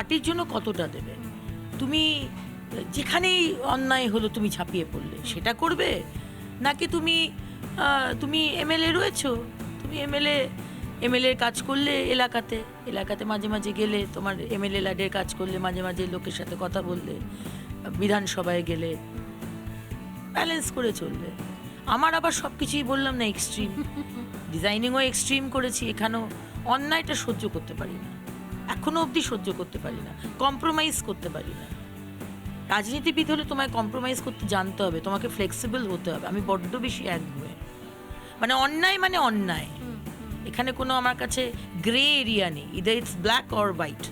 পার্টির জন্য কতটা দেবে? তুমি যেখানেই অন্যায় হলো তুমি ছাপিয়ে পড়লে সেটা করবে? নাকি তুমি তুমি এমএলএ রয়েছো? তুমি এমএলএ এমএলএ কাজ করলে এলাকাতে এলাকাতে মাঝে মাঝে গেলে তোমার এমএলএ ল্যাডের কাজ করলে মাঝে মাঝে লোকের সাথে কথা বললে বিধানসভায় গেলে ব্যালেন্স করে চলবে আমার আবার সব কিছুই বললাম না এক্সট্রিম ডিজাইনিংও এক্সট্রিম করেছি এখানেও অন্যায়টা সহ্য করতে পারি না। এখনও অবধি সহ্য করতে পারি না কম্প্রোমাইজ করতে পারি না। রাজনীতিবিদ হলে তোমায় কম্প্রোমাইজ করতে জানতে হবে তোমাকে ফ্লেক্সিবল হতে হবে আমি বড্ড বেশি একগুয়ে মানে অন্যায় মানে অন্যায়। এখানে কোনো আমার কাছে গ্রে এরিয়া নেই either it's black or white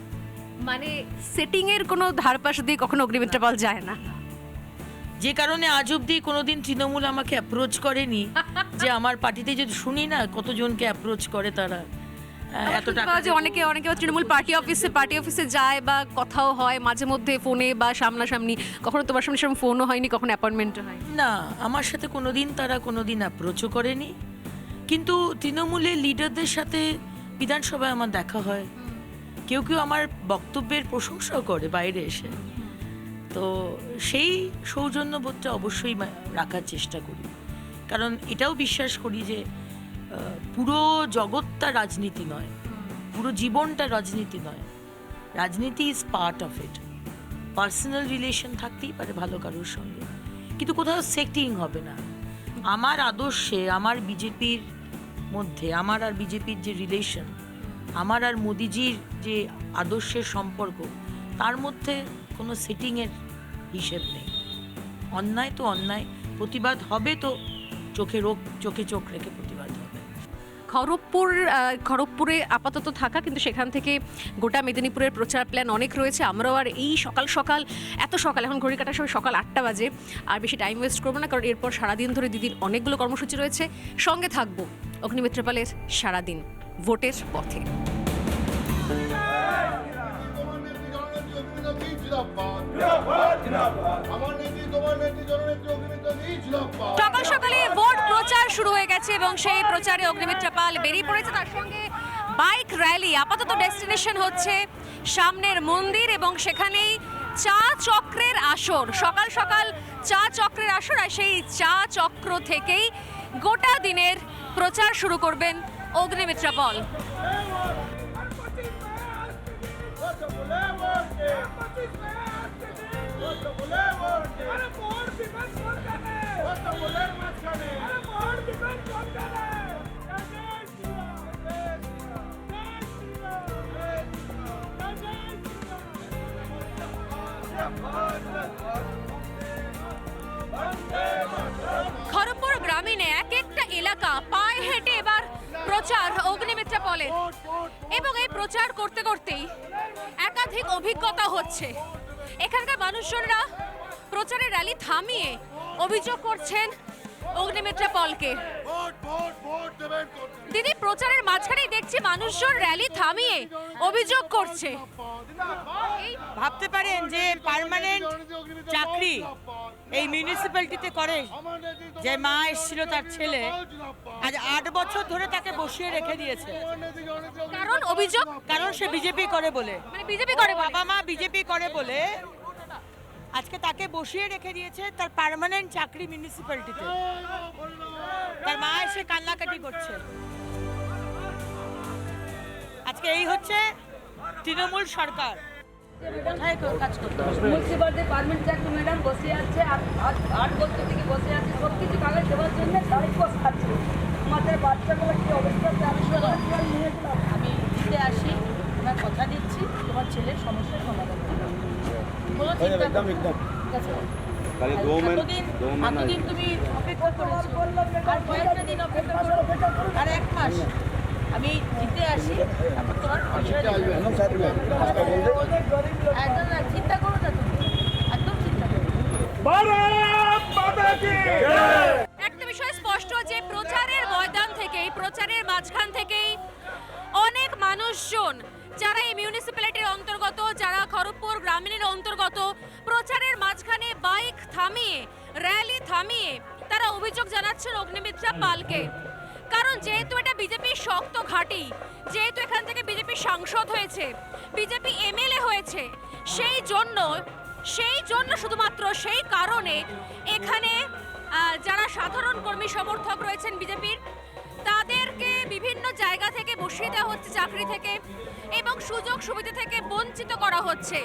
মানে সেটিং এর কোনো ধারপাশ দিয়ে কখনো অগ্নিমিত্রা পাল যায় না। যে কারণে আজ অব্দি কোনোদিন তৃণমূল আমাকে অ্যাপ্রোচ করেনি যে আমার পার্টিতে যদি শুনি না কতজনকে অ্যাপ্রোচ করে তারা। এত টাকা যে অনেকে অনেকে তৃণমূল পার্টি অফিসে পার্টি অফিসে যায় বা কথাও হয় মাঝে মধ্যে ফোনে বা সামনাসামনি। কখনো তোমার সামনে সেরকম ফোনও হয়নি কখনো অ্যাপয়েন্টমেন্টও হয় না আমার সাথে কোনোদিন তারা কোনোদিন অ্যাপ্রোচও করেনি। কিন্তু তৃণমূলের লিডারদের সাথে বিধানসভায় আমার দেখা হয়। কেউ কেউ আমার বক্তব্যের প্রশংসাও করে বাইরে এসে। তো সেই সৌজন্যবোধটা অবশ্যই রাখার চেষ্টা করি। কারণ এটাও বিশ্বাস করি যে পুরো জগৎটা রাজনীতি নয়। পুরো জীবনটা রাজনীতি নয়। রাজনীতি is part of it personal relation থাকতেই পারে ভালো কারোর সঙ্গে। কিন্তু কোথাও সেটিং হবে না। আমার আদর্শে, আমার বিজেপির মধ্যে, আমার আর বিজেপির যে রিলেশন আমার আর মোদিজির যে আদর্শের সম্পর্ক, তার মধ্যে কোনো সেটিংয়ের হিসেব নেই। অন্যায় তো অন্যায়, প্রতিবাদ হবে তো চোখে রোগ, চোখে চোখ রেখে প্রতিবাদ। খড়গপুর খড়গপুরে আপাতত থাকা কিন্তু সেখান থেকে গোটা মেদিনীপুরের প্রচার প্ল্যান অনেক রয়েছে। আমরাও আর এই সকাল সকাল এত সকাল এখন ঘড়ি কাটার সময় সকাল আটটা বাজে আর বেশি টাইম ওয়েস্ট করব না কারণ এরপর সারাদিন ধরে দিদির অনেকগুলো কর্মসূচি রয়েছে। সঙ্গে থাকব অগ্নিমিত্র পালের সারাদিন ভোটের পথে। সকাল সকালে প্রচার শুরু হয়ে গেছে এবং সেই প্রচারে অগ্নিমিত্রা পাল বেরিয়ে পড়েছে। তার সঙ্গে বাইক র্যালি, আপাতত ডেস্টিনেশন হচ্ছে সামনের মন্দির এবং সেখানেই চা চক্রের আসর। সকাল সকাল চা চক্রের আসর আর সেই চা চক্র থেকেই গোটা দিনের প্রচার শুরু করবেন অগ্নিমিত্রা পাল। খড়গপুর গ্রামীণে এক একটা এলাকা পায়ে হেঁটে এবার প্রচার অগ্নিমিত্রা পলের এবং এই প্রচার করতে করতেই একাধিক অভিজ্ঞতা হচ্ছে। এখানকার মানুষজনরা প্রচারের র্যালি থামিয়ে অভিযোগ করছেন অগ্নিমিত্রা পলকে। দিদি প্রচারের মাঝখানেই দেখছি মানুষজন র্যালি থামিয়ে অভিযোগ করছে। ভাবতে পারেন যে পার্মানেন্ট চাকরি এই মিউনিসিপ্যালিটিতে করে। যে মা এসেছিল তার ছেলে আজ আট বছর ধরে তাকে বসিয়ে রেখে দিয়েছে। কারণ অভিযোগ কারণ সে বিজেপি করে বলে। মানে বিজেপি করে বলে। বাবা মা বিজেপি করে বলে আজকে তাকে বসিয়ে রেখে দিয়েছে তার পার্মানেন্ট চাকরি মিউনিসিপ্যালিটিতে তার মা এসে কান্নাকাটি করছে। আজকে এই হচ্ছে তৃণমূল সরকার। কোথায় কাজ করতে হবে? মুন্সিপালিটি পারমিট চাকরি ম্যাডাম বসে আছে আট আট- আট বছর থেকে বসে আছে সব কিছু কাগজ দেওয়ার জন্য তারিখ বসাচ্ছে আমাদের বাচ্চাগুলো কি অবস্থা? আমি সবাই আমি দিতে আসি তোমার কথা দিচ্ছি তোমার ছেলের সমস্যার সমাধান হবে। কোনো চিন্তা করো না। তাহলে দো মেন তুমি অপেক্ষা করেছ। আর কয়েকটা দিন অপেক্ষা করো। আর এক মাস। আমি জিতে আসি তারপর তোমার একদম না, চিন্তা করো না তুমি। একদম চিন্তা করো একটা বিষয় স্পষ্ট যে প্রচারের ময়দান থেকেই প্রচারের মাঝখান থেকেই অনেক মানুষজন যারা এই মিউনিসিপ্যালিটির অন্তর্গত, যারা খড়গপুর গ্রামীণের অন্তর্গত, প্রচারের মাঝখানে বাইক থামিয়ে র্যালি থামিয়ে তারা অভিযোগ জানাচ্ছেন অগ্নিমিত্রা পালকে। কারণ যেহেতু এটা বিজেপির শক্ত ঘাঁটি, যেহেতু এখান থেকে বিজেপি সাংসদ হয়েছে, বিজেপি এমএলএ হয়েছে, সেই জন্য সেই জন্য শুধুমাত্র সেই কারণে এখানে যারা সাধারণ কর্মী সমর্থক রয়েছেন বিজেপির থেকে দেওয়া হচ্ছে চাকরি থেকে এবং সুযোগ সুবিধা থেকে বঞ্চিত করা হচ্ছে।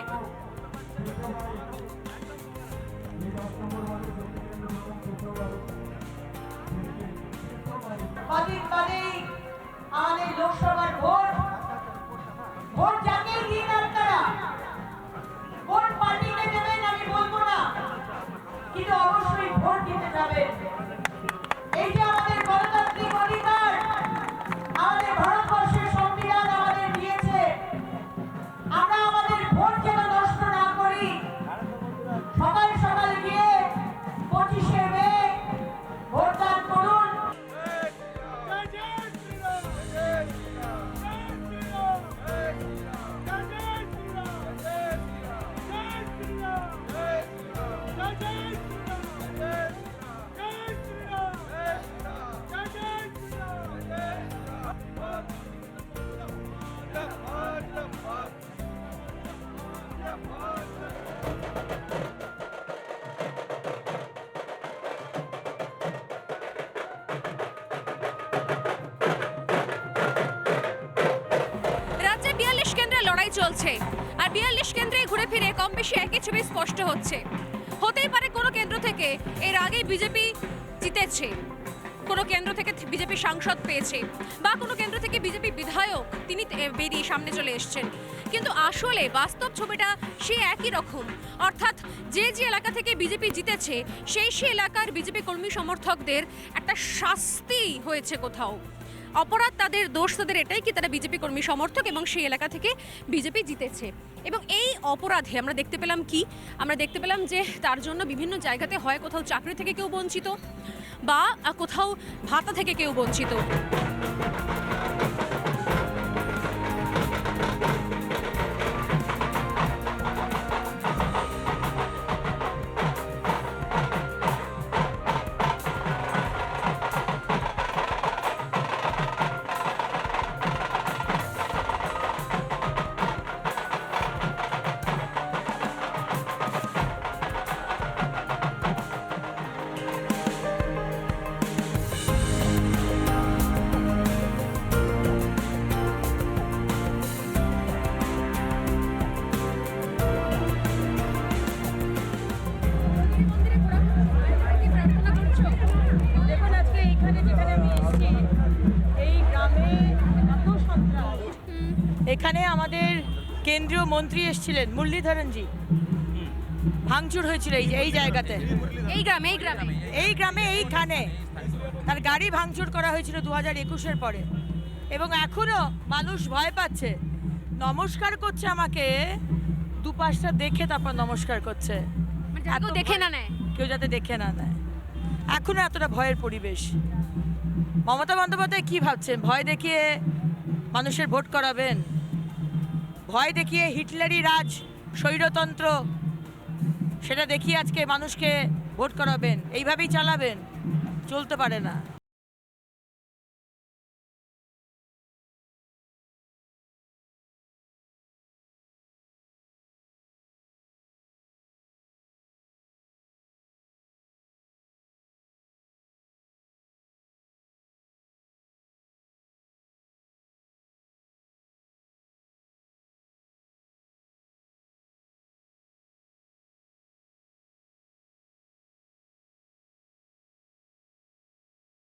চলছে। আর বিয়াল্লিশ কেন্দ্রে ঘুরে ফিরে কম বেশি একই ছবি স্পষ্ট হচ্ছে। হতেই পারে কোনো কেন্দ্র থেকে এর আগে বিজেপি জিতেছে। কোনো কেন্দ্র থেকে বিজেপি সাংসদ পেয়েছে। বা কোনো কেন্দ্র থেকে বিজেপি বিধায়ক তিনি বেরিয়ে সামনে চলে এসছেন। কিন্তু আসলে বাস্তব ছবিটা সে একই রকম। অর্থাৎ যে যে এলাকা থেকে বিজেপি জিতেছে, সেই সেই এলাকার বিজেপি কর্মী সমর্থকদের একটা শাস্তি হয়েছে কোথাও। অপরাধ তাদের দোষ, তাদের এটাই কি তারা বিজেপি কর্মী সমর্থক এবং সেই এলাকা থেকে বিজেপি জিতেছে। এবং এই অপরাধে আমরা দেখতে পেলাম কি? আমরা দেখতে পেলাম যে তার জন্য বিভিন্ন জায়গাতে হয় কোথাও চাকরি থেকে কেউ বঞ্চিত বা কোথাও ভাতা থেকে কেউ বঞ্চিত। এখানে আমাদের কেন্দ্রীয় মন্ত্রী এসেছিলেন মুরলীধরনজি। ভাঙচুর হয়েছিল এই এই জায়গাতে। এই গ্রামে এই গ্রামে। এই গ্রামে এইখানে। তার গাড়ি ভাঙচুর করা হয়েছিল দু হাজার একুশের পরে। এবং এখনও মানুষ ভয় পাচ্ছে। নমস্কার করছে আমাকে দুপাশটা দেখে তারপর নমস্কার করছে। মানে দেখে না নেয়। কেউ যাতে দেখে না নেয়। এখনও এতটা ভয়ের পরিবেশ। মমতা বন্দ্যোপাধ্যায় কি ভাবছেন? ভয় দেখিয়ে মানুষের ভোট করাবেন? ভয় দেখিয়ে হিটলারি রাজ, স্বৈরতন্ত্র। সেটা দেখিয়ে আজকে মানুষকে ভোট করাবেন। এইভাবেই চালাবেন। চলতে পারে না।